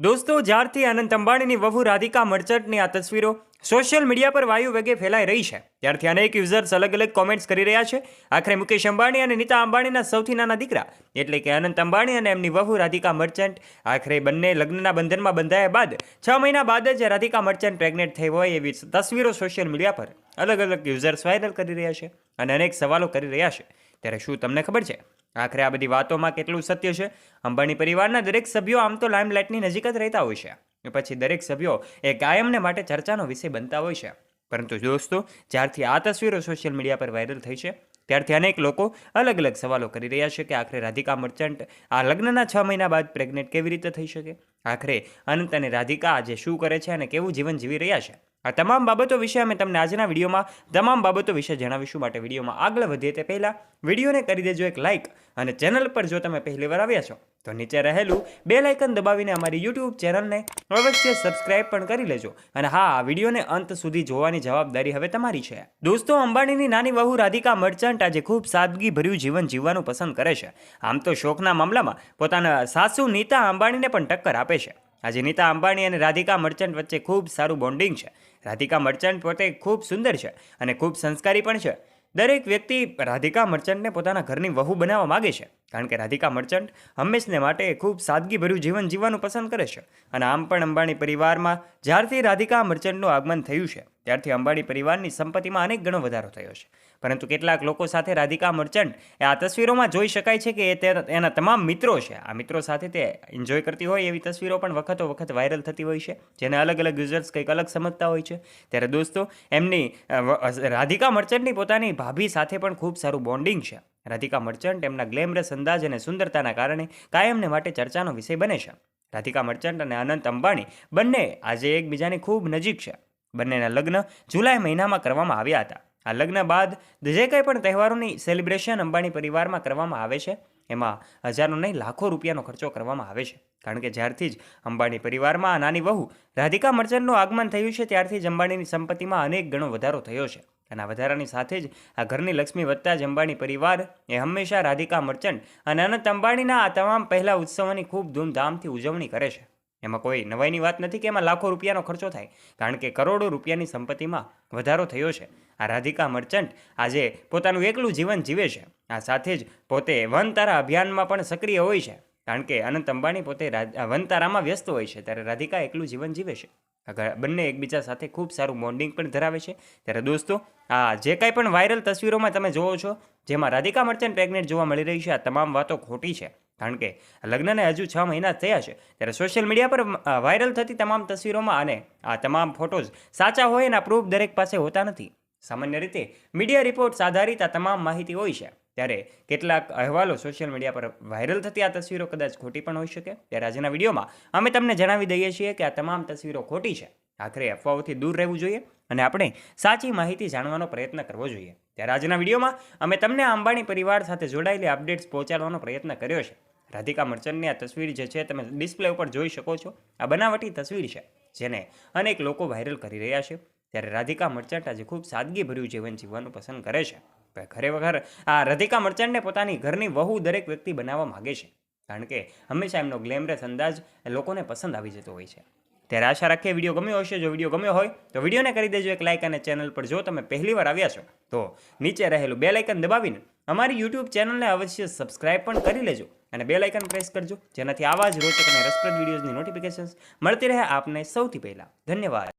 દોસ્તો, જ્યારથી અનંત અંબાણીની વહુ રાધિકા મર્ચન્ટની આ તસવીરો સોશિયલ મીડિયા પર વાયુ વેગે ફેલાઈ રહી છે, ત્યારથી અનેક યુઝર્સ અલગ અલગ કોમેન્ટ્સ કરી રહ્યા છે. આખરે મુકેશ અંબાણી અને નીતા અંબાણીના સૌથી નાના દીકરા, એટલે કે અનંત અંબાણી અને એમની વહુ રાધિકા મર્ચન્ટ, આખરે બંને લગ્નના બંધનમાં બંધાયા બાદ છ મહિના બાદ જ રાધિકા મર્ચન્ટ પ્રેગ્નેન્ટ થઈ હોય એવી તસવીરો સોશિયલ મીડિયા પર અલગ અલગ યુઝર્સ વાયરલ કરી રહ્યા છે અને અનેક સવાલો કરી રહ્યા છે. ત્યારે શું તમને ખબર છે? આખરે આ બધી વાતોમાં કેટલું સત્ય છે? અંબાણી પરિવારના દરેક સભ્યો આમ તો લાઇમલાઇટની નજીક જ રહેતા હોય છે. પછી દરેક સભ્યો એ કાયમને માટે ચર્ચાનો વિષય બનતા હોય છે. પરંતુ દોસ્તો, જ્યારથી આ તસવીરો સોશિયલ મીડિયા પર વાયરલ થઈ છે, ત્યારથી અનેક લોકો અલગ અલગ સવાલો કરી રહ્યા છે કે આખરે રાધિકા મર્ચન્ટ આ લગ્નના છ મહિના બાદ પ્રેગ્નેન્ટ કેવી રીતે થઈ શકે? આખરે અનંત અને રાધિકા આજે શું કરે છે અને કેવું જીવન જીવી રહ્યા છે? આ તમામ બાબતો વિશે અમે તમને આજના વિડીયોમાં, તમામ બાબતો વિશે જણાવીશું માટે વિડીયોમાં આગળ વધીએ તે પહેલાં વિડીયોને કરી દેજો એક લાઇક અને ચેનલ પર જો તમે પહેલીવાર આવ્યા છો, તો નીચે રહેલું બે લાઇકન દબાવીને અમારી યુટ્યુબ ચેનલને અવશ્ય સબસ્ક્રાઇબ પણ કરી લેજો. અને હા, આ વિડીયોને અંત સુધી જોવાની જવાબદારી હવે તમારી છે. દોસ્તો, અંબાણીની નાની વહુ રાધિકા મર્ચન્ટ આજે ખૂબ સાદગી ભર્યું જીવન જીવવાનું પસંદ કરે છે. આમ તો શોખના મામલામાં પોતાના સાસુ નીતા અંબાણીને પણ ટક્કર આપે છે. આજે નીતા અંબાણી અને રાધિકા મર્ચન્ટ વચ્ચે ખૂબ સારું બોન્ડિંગ છે. રાધિકા મર્ચન્ટ પોતે ખૂબ સુંદર છે અને ખૂબ સંસ્કારી પણ છે. દરેક વ્યક્તિ રાધિકા મર્ચન્ટને પોતાના ઘરની વહુ બનાવવા માગે છે. કારણ કે રાધિકા મર્ચન્ટ હંમેશને માટે ખૂબ સાદગીભર્યું જીવન જીવવાનું પસંદ કરે છે. અને આમ પણ અંબાણી પરિવારમાં જ્યારથી રાધિકા મર્ચન્ટનું આગમન થયું છે, ત્યારથી અંબાણી પરિવારની સંપત્તિમાં અનેક ગણો વધારો થયો છે. પરંતુ કેટલાક લોકો સાથે રાધિકા મર્ચન્ટ એ આ તસવીરોમાં જોઈ શકાય છે કે એ એના તમામ મિત્રો છે. આ મિત્રો સાથે તે એન્જોય કરતી હોય એવી તસવીરો પણ વખતો વખત વાયરલ થતી હોય છે, જેને અલગ અલગ યુઝર્સ કંઈક અલગ સમજતા હોય છે. ત્યારે દોસ્તો, એમની રાધિકા મર્ચન્ટની પોતાની ભાભી સાથે પણ ખૂબ સારું બોન્ડિંગ છે. રાધિકા મર્ચન્ટ એમના ગ્લેમરસ અંદાજ અને સુંદરતાના કારણે કાયમને માટે ચર્ચાનો વિષય બને છે. રાધિકા મર્ચન્ટ અને અનંત અંબાણી બંને આજે એકબીજાની ખૂબ નજીક છે. બંનેના લગ્ન જુલાઈ મહિનામાં કરવામાં આવ્યા હતા. આ લગ્ન બાદ જે કંઈ પણ તહેવારોની સેલિબ્રેશન અંબાણી પરિવારમાં કરવામાં આવે છે, એમાં હજારો નહીં, લાખો રૂપિયાનો ખર્ચો કરવામાં આવે છે. કારણ કે જ્યારથી જ અંબાણી પરિવારમાં આ નાની વહુ રાધિકા મર્ચન્ટનું આગમન થયું છે, ત્યારથી જ અંબાણીની સંપત્તિમાં અનેક ગણો વધારો થયો છે. અને આ વધારાની સાથે જ આ ઘરની લક્ષ્મી વધતા જ અંબાણી પરિવાર એ હંમેશા રાધિકા મર્ચન્ટ અને અનંત અંબાણીના આ તમામ પહેલા ઉત્સવોની ખૂબ ધૂમધામથી ઉજવણી કરે છે. એમાં કોઈ નવાઈની વાત નથી કે એમાં લાખો રૂપિયાનો ખર્ચો થાય, કારણ કે કરોડો રૂપિયાની સંપત્તિમાં વધારો થયો છે. આ રાધિકા મર્ચન્ટ આજે પોતાનું એકલું જીવન જીવે છે. આ સાથે જ પોતે વનતારા અભિયાનમાં પણ સક્રિય હોય છે, કારણ કે અનંત અંબાણી પોતે આ વ્યસ્ત હોય છે, ત્યારે રાધિકા એકલું જીવન જીવે છે. બંને એકબીજા સાથે ખૂબ સારું બોન્ડિંગ પણ ધરાવે છે, ત્યારે દોસ્તો, આ જે કાંઈ પણ વાયરલ તસવીરોમાં તમે જોવો છો, જેમાં રાધિકા મર્ચન્ટ પ્રેગ્નેન્ટ જોવા મળી રહી છે, આ તમામ વાતો ખોટી છે. કારણ કે લગ્નને હજુ છ મહિના થયા છે, ત્યારે સોશિયલ મીડિયા પર વાયરલ થતી તમામ તસવીરોમાં અને આ તમામ ફોટોઝ સાચા હોય એના પ્રૂફ દરેક પાસે હોતા નથી. સામાન્ય રીતે મીડિયા રિપોર્ટ્સ આધારિત આ તમામ માહિતી હોય છે. ત્યારે કેટલાક અહેવાલો સોશિયલ મીડિયા પર વાયરલ થતી આ તસવીરો કદાચ ખોટી પણ હોઈ શકે. ત્યારે આજના વિડીયોમાં અમે તમને જણાવી દઈએ છીએ કે આ તમામ તસવીરો ખોટી છે. આખરે અફવાઓથી દૂર રહેવું જોઈએ અને આપણે સાચી માહિતી જાણવાનો પ્રયત્ન કરવો જોઈએ. ત્યારે આજના વિડીયોમાં અમે તમને અંબાણી પરિવાર સાથે જોડાયેલી અપડેટ્સ પહોંચાડવાનો પ્રયત્ન કર્યો છે. રાધિકા મર્ચન્ટની આ તસવીર જે છે તમે ડિસ્પ્લે ઉપર જોઈ શકો છો. આ બનાવટી તસવીર છે, જેને અનેક લોકો વાયરલ કરી રહ્યા છે. ત્યારે રાધિકા મર્ચન્ટ આજે ખૂબ સાદગીભર્યું જીવન જીવવાનું પસંદ કરે છે. ખરેખર આ રધિકા મર્ચન્ટને પોતાની ઘરની વહુ દરેક વ્યક્તિ બનાવવા માગે છે. કારણ કે હંમેશા એમનો ગ્લેમરસ અંદાજ લોકોને પસંદ આવી જતો હોય છે. ત્યારે આશા રાખીએ વીડિયો ગમ્યો હશે. જો વીડિયો ગમ્યો હોય, તો વિડીયોને કરી દેજો એક લાઇક અને ચેનલ પર. જો તમે પહેલી વાર આવ્યા છો, તો નીચે રહેલું બે લાઇકન દબાવીને અમારી યુટ્યુબ ચેનલને અવશ્ય સબસ્ક્રાઇબ પણ કરી લેજો અને બે લાઇકન પ્રેસ કરજો. જેનાથી આવા જ રોચક અને રસપ્રદ વિડીયોઝની નોટિફિકેશન્સ મળતી રહે આપને સૌથી પહેલાં. ધન્યવાદ.